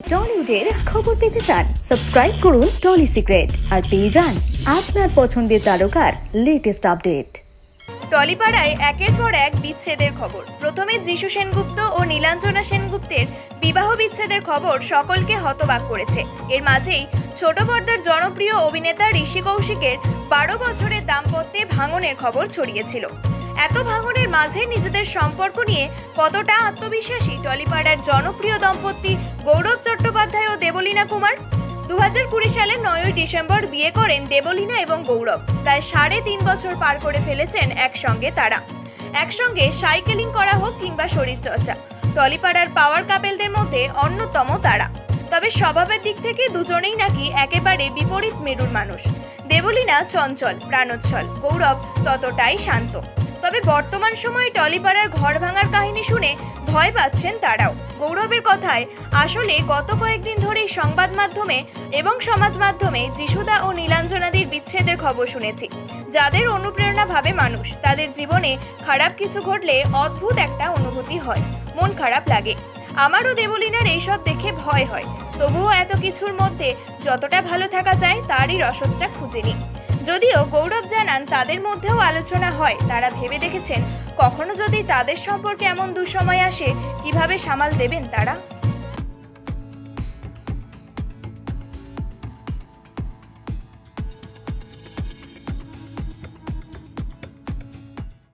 টলিউডের খবর পেতে চান, সাবস্ক্রাইব করুন টলি সিক্রেট আর পেয়ে যান আপনার পছন্দের তারকার লেটেস্ট আপডেট টলিপাড়ায় একের পর এক বিচ্ছেদের খবর। প্রথমে যিশু সেনগুপ্ত ও নীলাঞ্জনা সেনগুপ্তের বিবাহ বিচ্ছেদের খবর সকলকে হতবাক করেছে। এর মাঝেই ছোট পর্দার জনপ্রিয় অভিনেতা ঋষি কৌশিকের বারো বছরের দাম্পত্যে ভাঙনের খবর ছড়িয়েছিল। এত ভাঙনের মাঝে নিজেদের সম্পর্ক নিয়ে কতটা আত্মবিশ্বাসী টলিপাড়ার জনপ্রিয় দম্পতি গৌরব চট্টোপাধ্যায় ও দেবলীনা কুমার? দু হাজার কুড়ি সালের নয়ই ডিসেম্বর বিয়ে করেন দেবলীনা এবং গৌরব। প্রায় সাড়ে তিন বছর পার করে ফেলেছেন একসঙ্গে তারা। একসঙ্গে সাইকেলিং করা হোক কিংবা শরীরচর্চা। টলিপাড়ার পাওয়ার কাপেলদের মধ্যে অন্যতম তারা। তবে স্বভাবের দিক থেকে দুজনেই নাকি একেবারে বিপরীত মেরুর মানুষ। দেবলীনা চঞ্চল, প্রাণোচ্ছল। গৌরব ততটাই শান্ত। তবে বর্তমান সময়ে টলিপাড়ার ঘর ভাঙার কাহিনী শুনে ভয় পাচ্ছেন তারাও। গৌরবের কথায়, আসলে গত কয়েকদিন ধরেই সংবাদ মাধ্যমে এবং সমাজ মাধ্যমে যিশুদা ও নীলাঞ্জনাদির বিচ্ছেদের খবর শুনেছি। যাদের অনুপ্রেরণা ভাবে মানুষ, তাদের জীবনে খারাপ কিছু ঘটলে অদ্ভুত একটা অনুভূতি হয়। মন খারাপ লাগে। আমারও দেবলিনার এইসব দেখে ভয় হয়। তবুও এত কিছুর মধ্যে যতটা ভালো থাকা যায়, তারই রসদটা খুঁজে নিই। যদিও গৌরব জানান, তাদের মধ্যেও আলোচনা হয়। তারা ভেবে দেখেছেন, কখনো যদি তাদের সম্পর্কে এমন দুঃসময় আসে, কীভাবে সামাল দেবেন তারা?